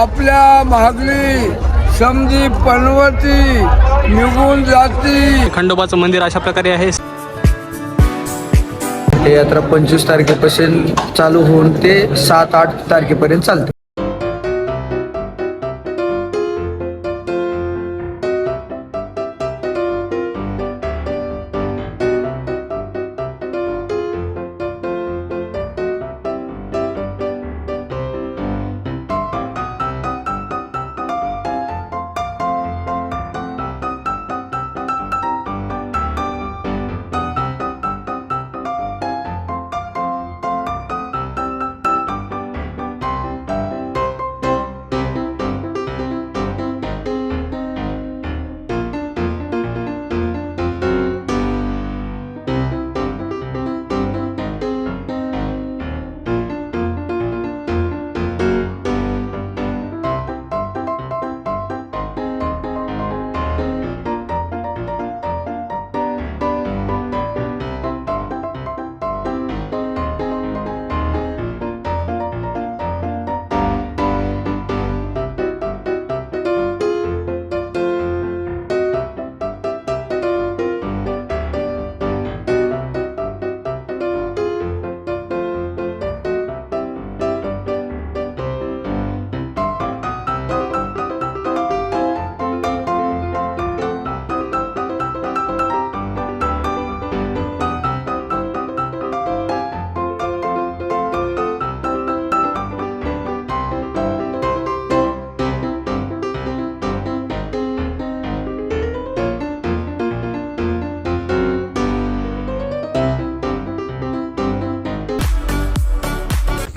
आपल्या महागली समजी पनवती निघून जाती. खंडोबाचं मंदिर अशा प्रकारे आहे. हे यात्रा पंचवीस तारखेपासून चालू होऊन ते सात आठ तारखेपर्यंत चालते.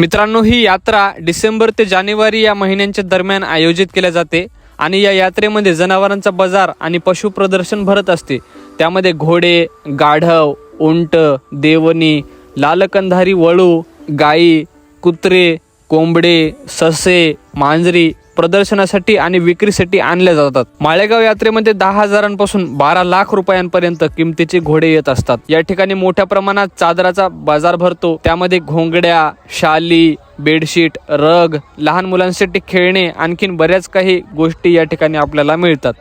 मित्रांनो ही यात्रा डिसेंबर ते जानेवारी या महिन्यांच्या दरम्यान आयोजित केल्या जाते आणि या यात्रेमध्ये जनावरांचा बाजार आणि पशु प्रदर्शन भरत असते. त्यामध्ये घोडे गाढव उंट देवणी लालकंधारी वळू गाई कुत्रे कोंबडे ससे मांजरी प्रदर्शनासाठी आणि विक्रीसाठी आणल्या जातात. माळेगाव यात्रेमध्ये दहा हजारांपासून बारा लाख रुपयांपर्यंत किमतीचे घोडे येत असतात. या ठिकाणी मोठ्या प्रमाणात चादराचा बाजार भरतो. त्यामध्ये घोंगड्या शाली बेडशीट रग लहान मुलांसाठी खेळणे आणखीन बऱ्याच काही गोष्टी या ठिकाणी आपल्याला मिळतात.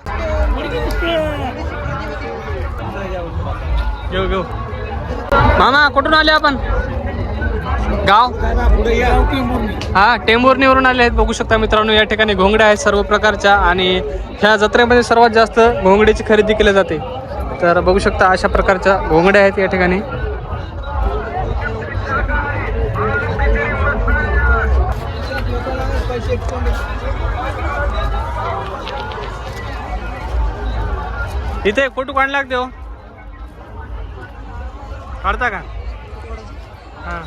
मामा कुठून आले आपण? गाव? हा टेंभुर्णीवरून आले आहेत. बघू शकता मित्रांनो या ठिकाणी घोंगड्या आहेत सर्व प्रकारच्या आणि ह्या जत्रेमध्ये सर्वात जास्त घोंगडीची खरेदी केली जाते. तर बघू शकता अशा प्रकारच्या घोंगड्या आहेत या ठिकाणी. इथे फोटो काढला लागते काढता का? हां.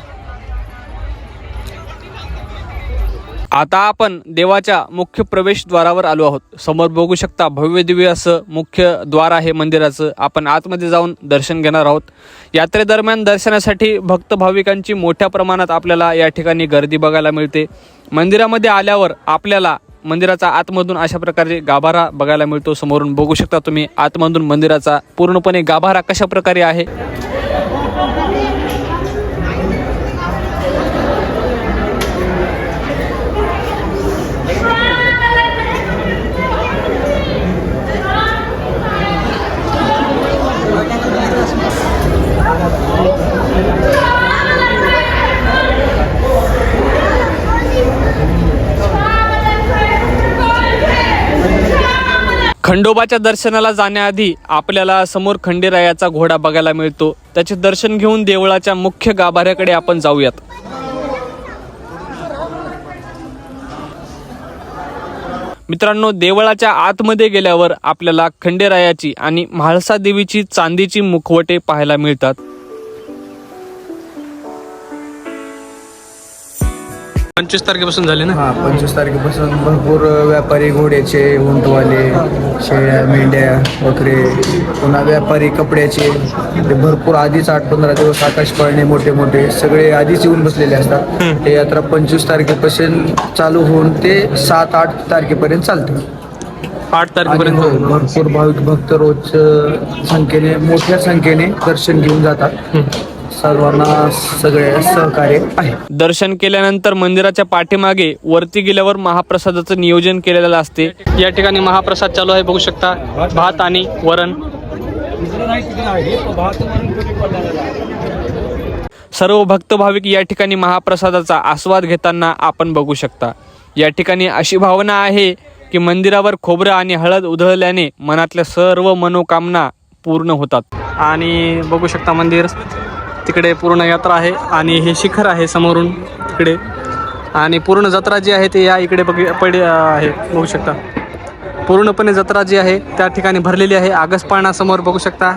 आता आपण देवाच्या मुख्य प्रवेशद्वारावर आलो आहोत. समोर बघू शकता भव्य दिव्य असं मुख्य द्वार आहे मंदिराचं. आपण आतमध्ये जाऊन दर्शन घेणार आहोत. यात्रेदरम्यान दर्शनासाठी भक्त भाविकांची मोठ्या प्रमाणात आपल्याला या ठिकाणी गर्दी बघायला मिळते. मंदिरामध्ये आल्यावर आपल्याला मंदिराचा आतमधून अशा प्रकारे गाभारा बघायला मिळतो. समोरून बघू शकता तुम्ही आतमधून मंदिराचा पूर्णपणे गाभारा कशा प्रकारे आहे? खंडोबाच्या दर्शनाला जाण्याआधी आपल्याला समोर खंडेरायाचा घोडा बघायला मिळतो. त्याचे दर्शन घेऊन देवळाच्या मुख्य गाभाऱ्याकडे आपण जाऊयात. मित्रांनो देवळाच्या आतमध्ये गेल्यावर आपल्याला खंडेरायाची आणि म्हाळसा देवीची चांदीची मुखवटे पाहायला मिळतात. पंचवीस तारखेपासून झाले ना? हा पंचवीस तारखेपासून भरपूर व्यापारी घोड्याचे उंटवाले शेळ्या मेंढ्या बकरे पुन्हा व्यापारी कपड्याचे ते भरपूर आधीच आठ पंधरा दिवस आकाश पाळणे मोठे मोठे सगळे आधीच येऊन बसलेले असतात. हे. यात्रा पंचवीस तारखेपासून चालू होऊन ते सात आठ तारखेपर्यंत चालते. आठ आणि तारखेपर्यंत हो, भरपूर भाविक भक्त रोज अ, संख्येने मोठ्या संख्येने दर्शन घेऊन जातात. सर्वांना सगळे सहकार्य आहे. दर्शन केल्यानंतर मंदिराच्या पाठीमागे वरती गेल्यावर महाप्रसादाचं नियोजन केलेलं असते. या ठिकाणी महाप्रसाद चालू आहे बघू शकता. भात आणि वरण. सर्व भक्त भाविक या ठिकाणी महाप्रसादाचा आस्वाद घेताना आपण बघू शकता. या ठिकाणी अशी भावना आहे की मंदिरावर खोबरं आणि हळद उधळल्याने मनातल्या सर्व मनोकामना पूर्ण होतात. आणि बघू शकता मंदिर. तिकडे पूर्ण यात्रा आहे आणि हे शिखर आहे समोरून तिकडे. आणि पूर्ण जत्रा जी आहे ते या इकडे बघ पडे आहे बघू शकता. पूर्णपणे जत्रा जी आहे त्या ठिकाणी भरलेली आहे. आगस पाळणासमोर बघू शकता.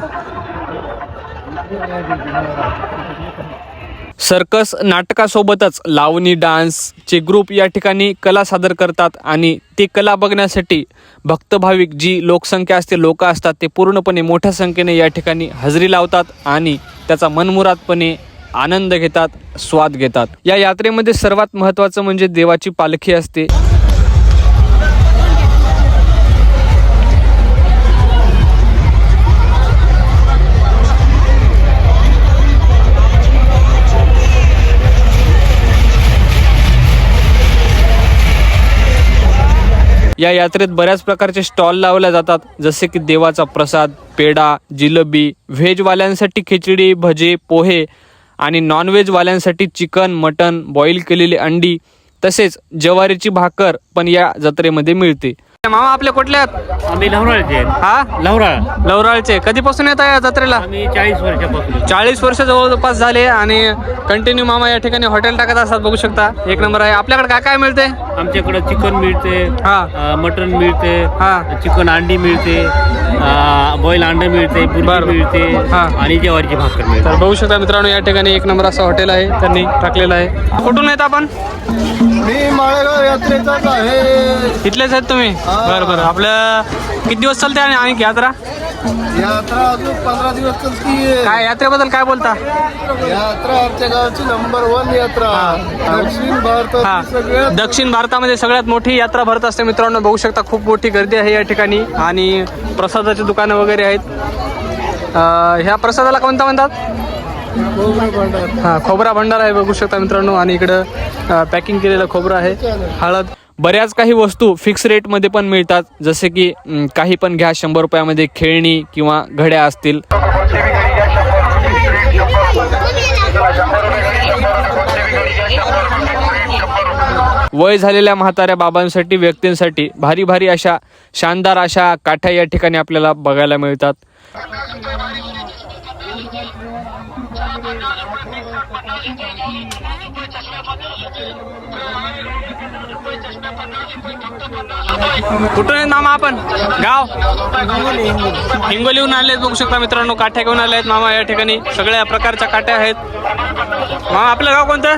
सर्कस नाटकासोबतच लावणी डान्सचे ग्रुप या ठिकाणी कला सादर करतात आणि ती कला बघण्यासाठी भक्तभाविक जी लोकसंख्या असते लोक असतात ते पूर्णपणे मोठ्या संख्येने या ठिकाणी हजेरी लावतात आणि त्याचा मनमुरादपणे आनंद घेतात स्वाद घेतात. या यात्रेमध्ये सर्वात महत्त्वाचं म्हणजे देवाची पालखी असते. या यात्रेत बऱ्याच प्रकारचे स्टॉल लावले जातात जसे की देवाचा प्रसाद पेढा जिलेबी व्हेजवाल्यांसाठी खिचडी भजे पोहे आणि नॉनव्हेजवाल्यांसाठी चिकन मटन बॉईल केलेली अंडी तसेच ज्वारीची भाकर पण या जत्रेमध्ये मिळते. मामा आपल्या कुठल्या आहेत? आम्ही लवराळचे हा? लवराळ. लवराळचे. कधीपासून येत आहे या जत्रेला? आम्ही चाळीस वर्षापासून. चाळीस वर्ष जवळपास झाले आणि कंटिन्यू मामा या ठिकाणी हॉटेल टाकत असतात बघू शकता. एक नंबर आहे. आपल्याकडे काय काय मिळते? आमच्याकडे चिकन मिळते हा. अ, मटण मिळते हा. चिकन अंडी मिळते बॉईल अंड मिळते बरं. बुर्जी मिळते हा. आणि ज्वारीची भाकर मिळते. तर बघू शकता मित्रांनो या ठिकाणी एक नंबर असं हॉटेल आहे. त्यांनी टाकलेलं आहे. कुठून येत आपण? मी माळेगाव यात्रेचाच आहे. इथलेच आहेत तुम्ही? बरं बरं. आपलं किती दिवस चालते आणि आणखी यात्रा? यात्रा अजून पंधरा दिवस चालती काय यात्रेबद्दल काय बोलता? यात्रा आमच्या गावची नंबर वन यात्रा. दक्षिण हा. सगळ्यात दक्षिण भारतामध्ये सगळ्यात मोठी यात्रा भरत असते मित्रांनो. बघू शकता खूप मोठी गर्दी आहे या ठिकाणी. आणि प्रसादाची दुकानं वगैरे आहेत. अं, ह्या प्रसादाला कोणता म्हणतात? हा खोबरा भंडार आहे बघू शकता मित्रांनो. आणि इकडं पॅकिंग केलेलं खोबरं आहे. हळद. बऱ्याच काही वस्तू फिक्स रेटमध्ये पण मिळतात. जसे की काही पण घ्या. शंभर रुपयामध्ये खेळणी किंवा घड्या असतील. वय झालेल्या म्हाताऱ्या बाबांसाठी व्यक्तींसाठी भारी भारी अशा शानदार अशा काठ्या या ठिकाणी आपल्याला बघायला मिळतात. कुठून आहेत मामा आपण? गाव? हिंगोलीहून आले बघू शकता मित्रांनो काठ्या घेऊन आले आहेत मामा या ठिकाणी. सगळ्या प्रकारच्या काठ्या आहेत. मामा आपलं गाव कोणतं?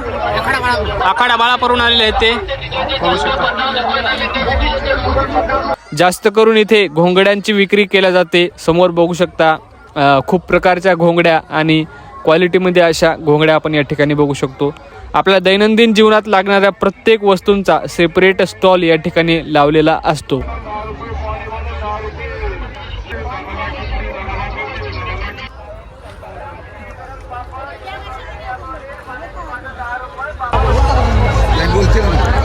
आखाडा बाळापूरहून आलेले आहेत ते. बघू शकता. जास्त करून इथे घोंगड्यांची विक्री केल्या जाते. समोर बघू शकता खूप प्रकारच्या घोंगड्या आणि क्वालिटीमध्ये अशा घोंगड्या आपण या ठिकाणी बघू शकतो. आपल्या दैनंदिन जीवनात लागणाऱ्या प्रत्येक वस्तूंचा सेपरेट स्टॉल या ठिकाणी लावलेला असतो.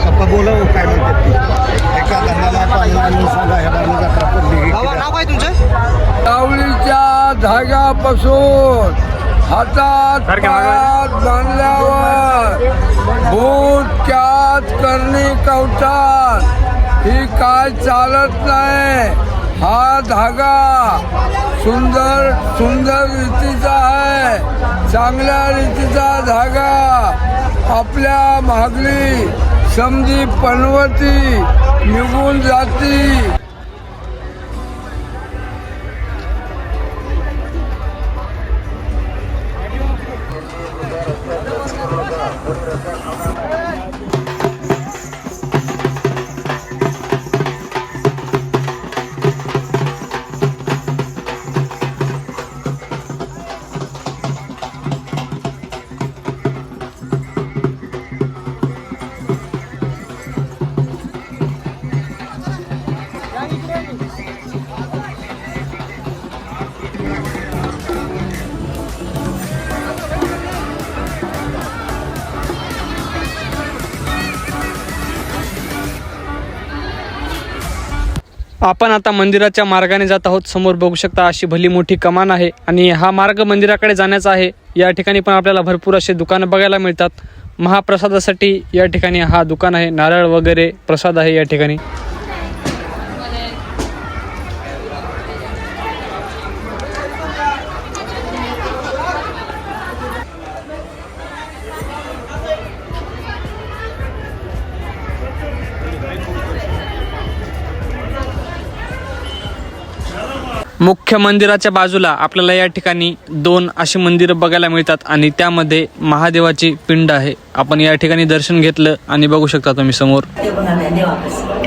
पप्पा बोला हातात. पायात बांधल्यावर भूत क्यात करणी कवटात ही काय चालत नाही. हा धागा सुंदर सुंदर रीतीचा आहे. चांगल्या रीतीचा धागा. आपल्या मागली समजी पनवती निघून जाती. आपण आता मंदिराच्या मार्गाने जात आहोत. समोर बघू शकता अशी भली मोठी कमान आहे आणि हा मार्ग मंदिराकडे जाण्याचा आहे. या ठिकाणी पण आपल्याला भरपूर असे दुकानं बघायला मिळतात. महाप्रसादासाठी या ठिकाणी हा दुकान आहे. नारळ वगैरे प्रसाद आहे या ठिकाणी. मुख्य मंदिराच्या बाजूला आपल्याला या ठिकाणी दोन अशी मंदिरं बघायला मिळतात आणि त्यामध्ये महादेवाची पिंड आहे. आपण या ठिकाणी दर्शन घेतलं आणि बघू शकता तुम्ही समोर.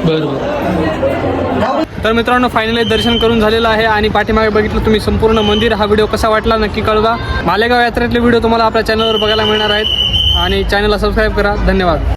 बरोबर. तर मित्रांनो फायनली दर्शन करून झालेलं आहे आणि पाठीमागे बघितलं तुम्ही संपूर्ण मंदिर. हा व्हिडिओ कसा वाटला नक्की कळवा. मालेगाव यात्रेतले व्हिडिओ तुम्हाला आपल्या चॅनलवर बघायला मिळणार आहेत. आणि चॅनलला सबस्क्राईब करा. धन्यवाद.